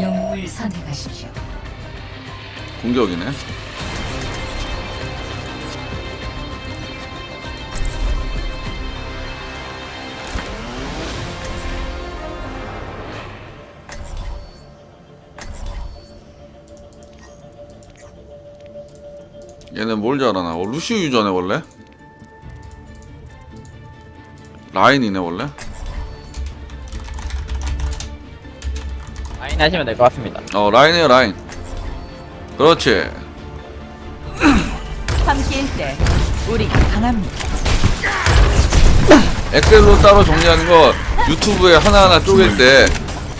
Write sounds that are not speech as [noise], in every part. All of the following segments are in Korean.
영웅을 선택하십시오. 공격이네. 얘는 뭘 잘하나? 어, 루시우 유저네 원래? 라인이네 원래? 라인 하시면 될 것 같습니다. 어 라인이에요 라인. 그렇지. 함께일 때 우리가 강합니다. 엑셀로 따로 정리하는 거 유튜브에 하나하나 쪼갤 때,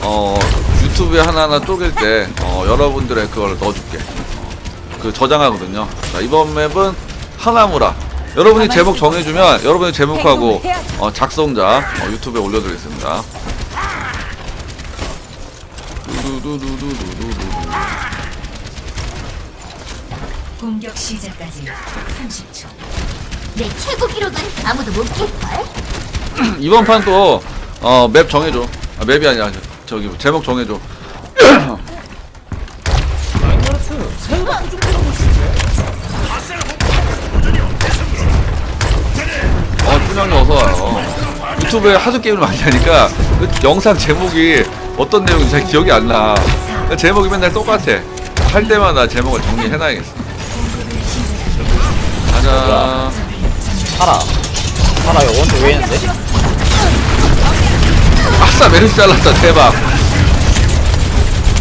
어, 유튜브에 하나하나 쪼갤 때, 어, 여러분들의 그걸 넣어줄게. 어, 그 저장하거든요. 자, 이번 맵은 하나무라. 여러분이 제목 정해주면 여러분의 제목하고 어, 작성자 어, 유튜브에 올려드리겠습니다. 두두두두두두두두. 공격 시작까지 30초. 내 최고 기록은 아무도 못 깰걸? [clears throat] 이번 판 또, 어, 맵 정해줘. 아, 맵이 아니라, 저- 저기, 제목 정해줘. [clears throat] 어, 춘향님 어서 와요. 유튜브에 하도 게임을 많이 하니까, 그 영상 제목이 어떤 내용인지 잘 기억이 안 나. 그 제목이 맨날 똑같아. 할 때마다 제목을 정리해놔야겠어. 가자. 살아. 살아, 이거 원투 왜 있는데? 아싸, 메르시 잘랐다. 대박.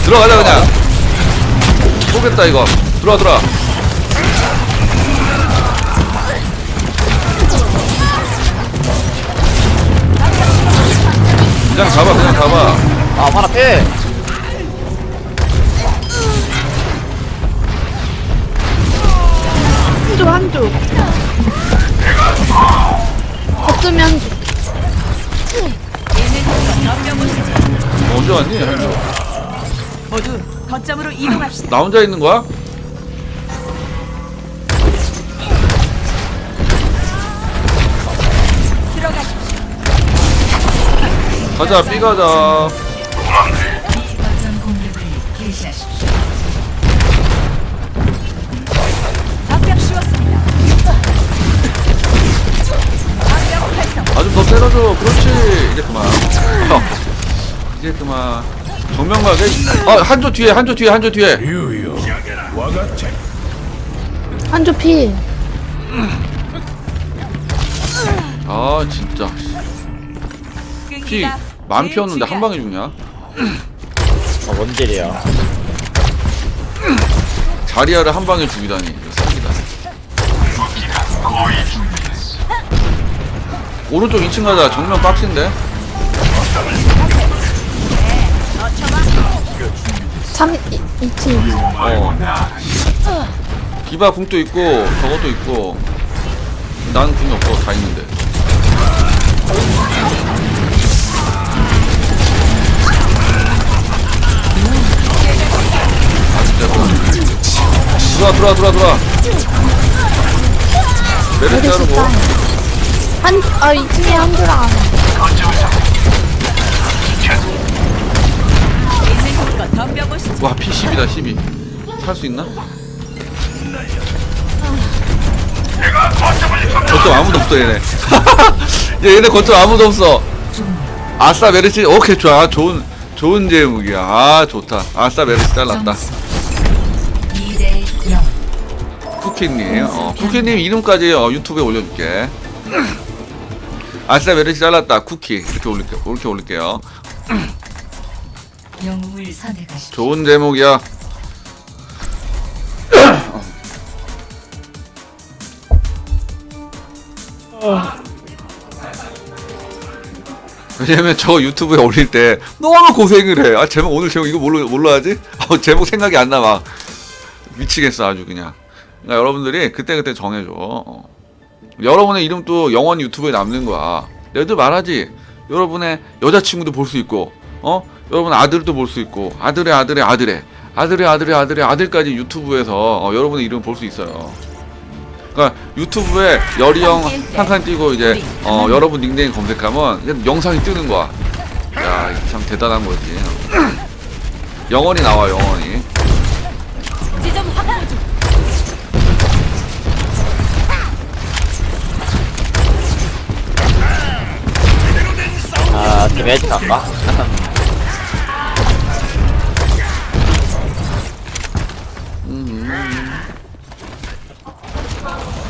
들어가자, 그냥. 쏘겠다, 이거. 들어와, 들어와. 그냥 잡아, 그냥 잡아. 아, 파라 패! 한조 한조 어쩌면 한조 언제 왔니? 모두 거점으로 이동합시다. 나 혼자 있는 거야? 가자, B 가자. 거점 공격을 개시하십시오. 방벽 씌웠습니다. 방벽 활성. 아좀 더 때려줘. 그렇지. 이제 그만. 어. 이제 그만. 정면가게. 아, 한조 뒤에, 한조 뒤에, 한조 뒤에. 한조 피 아, 진짜. 피 끈기가 만 제일 피었는데 한 방에 죽냐? 어, 뭔 질이야. 자리아를 한 방에 죽이다니. 이거 사기다. 오른쪽 2층 가자. 정면 빡신데. 3 2, 2층 어. 디바 궁도 있고 저것도 있고. 나는 궁이 없어. 다 있는데. 들어와 들어와 들어와 들어와. 메르시 하러 뭐? 한아 2층에 한조랑 있는 것 덤벼보시죠. 와 P10이다 12. 살 수 있나? 거점 아무도 없어 얘네. [laughs] 얘 얘네 거점 아무도 없어. 아싸 메르시 오케이 좋아 좋은 좋은 제목이야. 아 좋다. 아싸 메르시 잘났다. 쿠키님 어 쿠키님 이름까지 어, 유튜브에 올려줄게. 아싸 메르시 잘랐다 쿠키 이렇게 올릴게 이렇게 올릴게요. 영웅을. 좋은 제목이야. 왜냐면 저 유튜브에 올릴 때 너무 고생을 해. 아 제목 오늘 제목 이거 뭘로 뭘로 하지? 아 제목 생각이 안 나 막 미치겠어 아주 그냥. 그러니까 여러분들이 그때 그때 정해줘. 어. 여러분의 이름도 영원히 유튜브에 남는 거야. 늘 말하지. 여러분의 여자친구도 볼 수 있고, 어? 여러분 아들도 볼 수 있고, 아들의 아들의 아들의 아들의 아들의 아들의 아들까지 유튜브에서 어, 여러분의 이름 볼 수 있어요. 그러니까 유튜브에 열이 형 한 칸 띄고 이제 어, 여러분 닉네임 검색하면 영상이 뜨는 거야. 야, 참 대단한 거지. 영원히 나와 영원히 해지 갈까?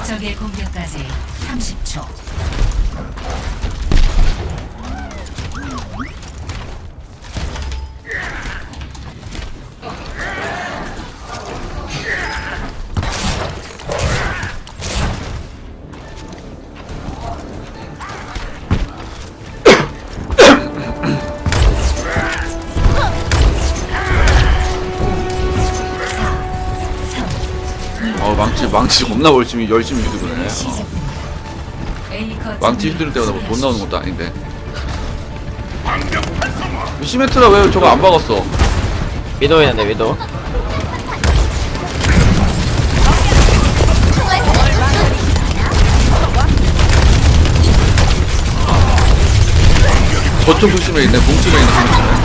적의 공격까지 30초. 어 망치 망치 겁나 열심히 열심히 휘두르네 어. 망치 휘두를 때마다 뭐 돈 나오는 것도 아닌데 시메트라 왜 저거 안 박았어 위도 있는데, 위도. 저쪽 조심에 있네 봉집에 있는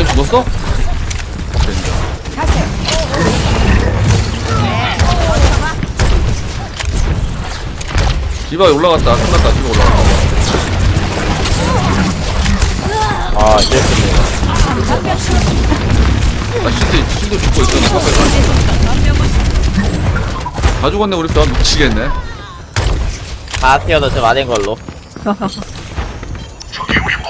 라인 죽었어? 디바 올라갔다. 끝났다. 디바 올라갔다. 아, 이랬습니다. 아 신도 신도 죽고 있었네 다 죽었네 우리 편 미치겠네. 다 튀어도 좀 아닌 걸로. [laughs]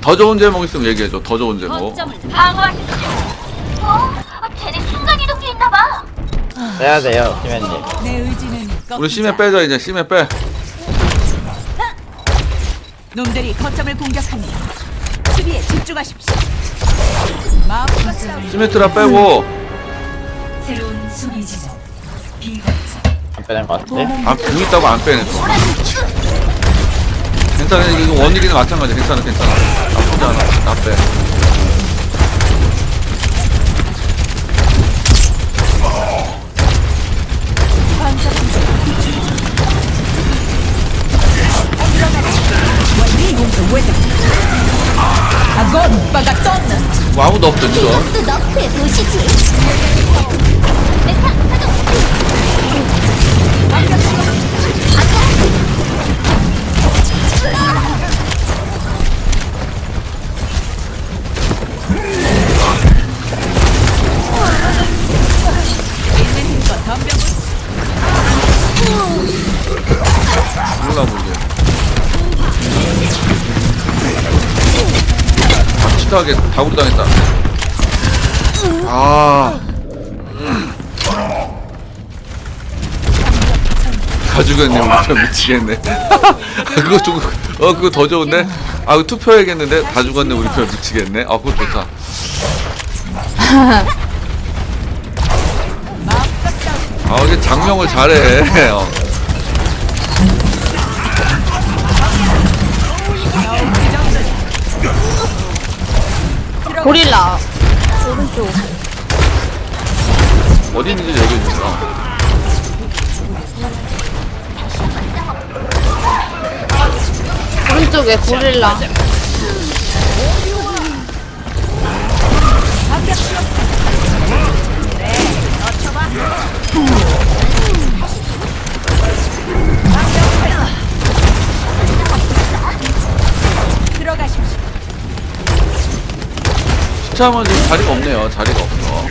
더 좋은 제목 있으면 얘기해줘 더 좋은 제목 방어하십시오. 어? 쟤네 순간 이동기 있나봐. 빼야 돼요, 시면님. 내 의지는 우리 꺾이지 심해. 빼자 이제 심해 빼 놈들이 거점을 공격합니다. 수비에 집중하십시오. 마음껏. 시메트라 빼고 새로운 수비 지점. 안 빼는 것 같은데? 아궁 있다고 안 빼네 또 괜찮아 이거 원일이는 마찬가지. 괜찮아 괜찮아. 나쁘지 않아. 나빼? 뭐 아무도 없어 지금. 메카 확실하게 다구리 당했다. 아. 다 죽였네 우리 편 미치겠네. [laughs] 그거 좀, 어 그거 더 좋은데? 아 그거 투표해야겠는데? 다 죽었네 우리 편 미치겠네. 아 그거 좋다. 아 이게 장명을 잘해. [laughs] 어. 고릴라. 오른쪽. 어디 있는지 얘기해 주세요 오른쪽에 고릴라. 시참은 지금 자리가 없네요 자리가 없어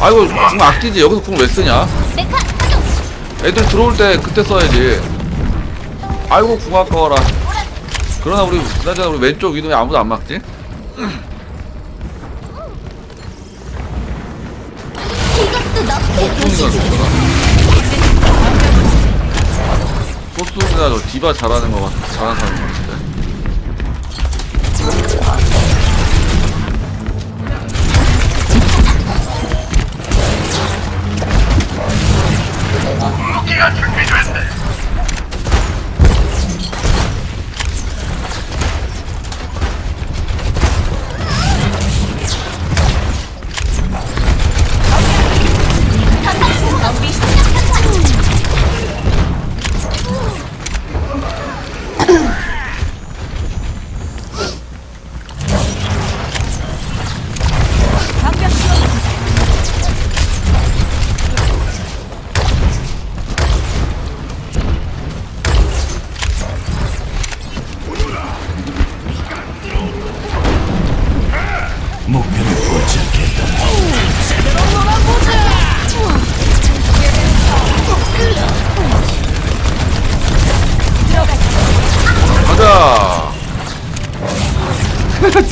아이고 궁 아끼지 여기서 궁 왜 쓰냐. 애들 들어올 때 그때 써야지 아이고 궁 아까워라 그러나 우리 그나저나 우리 왼쪽 위도에 아무도 안 막지? 이것도 보시지. 소스가 저 디바 잘하는 거 같, 잘하는 사람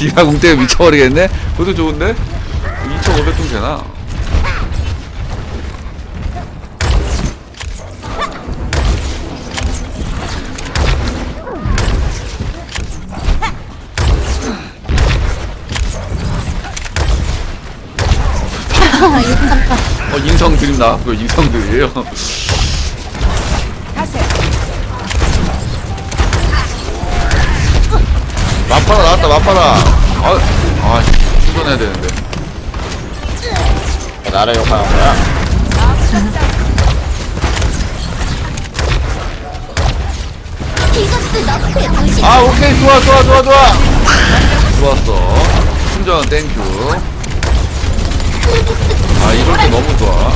공 때문에 미쳐버리겠네? 그것도 좋은데? 2,500점 되나? 어, 인성 드립나? 그거 인성. 가세요. 맞바라 나왔다, 맞바라. 아, 아, 충전해야 되는데. 나를 욕하는 거야? 이것도. 아, 오케이. 좋아, 좋아, 좋아, 좋아. 좋았어. 충전 땡큐. 아, 이럴 때 너무 좋아.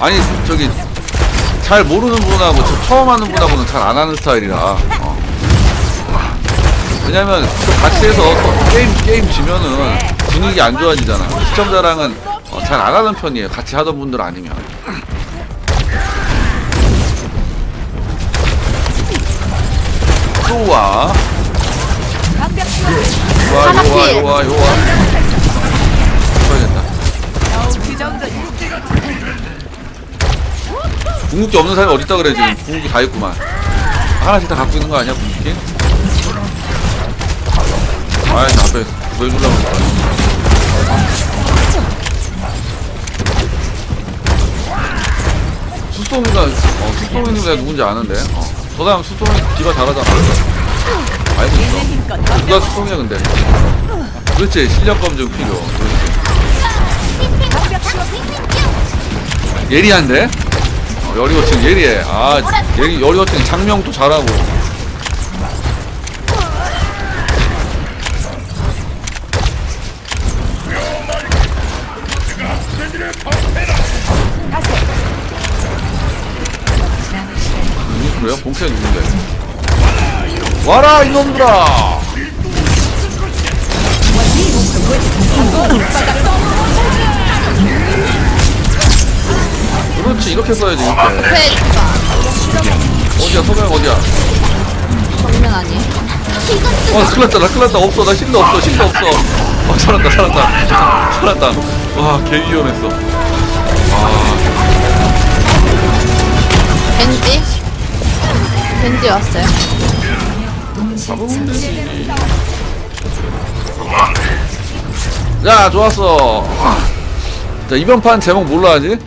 아니, 저기, 잘 모르는 분하고 저 처음 하는 분하고는 잘 안 하는 스타일이라. 어. 왜냐면, 저 같이 해서 또 게임, 게임 지면은 분위기 안 좋아지잖아. 시청자랑은 어, 잘안 하는 편이에요. 같이 하던 분들 아니면. 좋아. 좋아, 좋아, 필. 좋아, 좋아. 궁극기 없는 사람이 어딨다 그래 지금 궁극기 다 있구만 하나씩 다 갖고 있는 거 아니야 궁극기? 아이 나 앞에 보여주려고 했다 수소미가 어 수소미님 내가 누군지 아는데 어. 저 사람 수소미 디바 잘하잖아 알고 있어 힘껏 누가. 수소미야 근데 그렇지 실력 검증 필요 그렇지. 예리한데? 어, 여리호칭 예리해. 아, 예리, 여리호칭 장명도 잘하고. 무슨 소리야? 봉쇄 누군데? 와라, 이놈들아! 이렇게 써야지, 이렇게. 회 어디야, 소명 어디야? 정면 아니에요? 어, 큰일 났다, 나 큰일 났다. 없어, 나 신도 없어, 신도 없어. 어, 살았다, 살았다. 살았다. 와, 개 위험했어. 벤지? 벤지 왔어요. 자, 좋았어. 자, 이번 판 제목 뭘로 하지?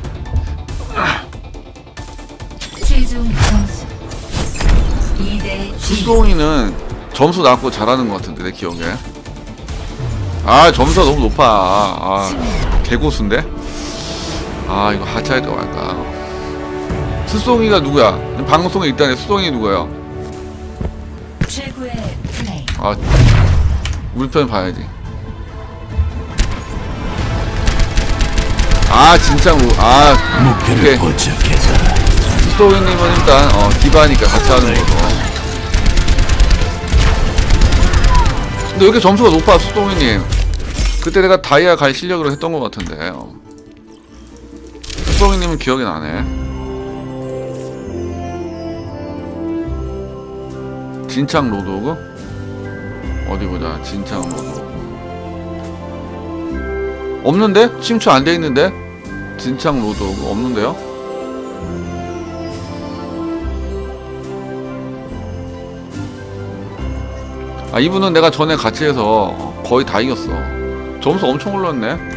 수송이는 점수 낮고 잘하는 것 같은데, 내 기억에. 아, 점수가 너무 높아. 아, 개고수인데? 아, 이거 하차할까 말까. 수송이가 누구야? 방송에 일단 수송이 누구야? 최고의 플레이. 아, 우리 편 봐야지. 아, 진짜로. 아, 오케이. 수도이님은 일단, 어, 디바니까 같이 하는 거고. 근데 왜 이렇게 점수가 높아, 수동이님? 그때 내가 다이아 갈 실력으로 했던 것 같은데. 어. 수동이님은 기억이 나네. 진창 로드오그? 어디 보자. 진창 로드오그. 없는데? 친추 안돼 있는데? 진창 로드오그 없는데요? 아 이분은 내가 전에 같이 해서 거의 다 이겼어. 점수 엄청 올랐네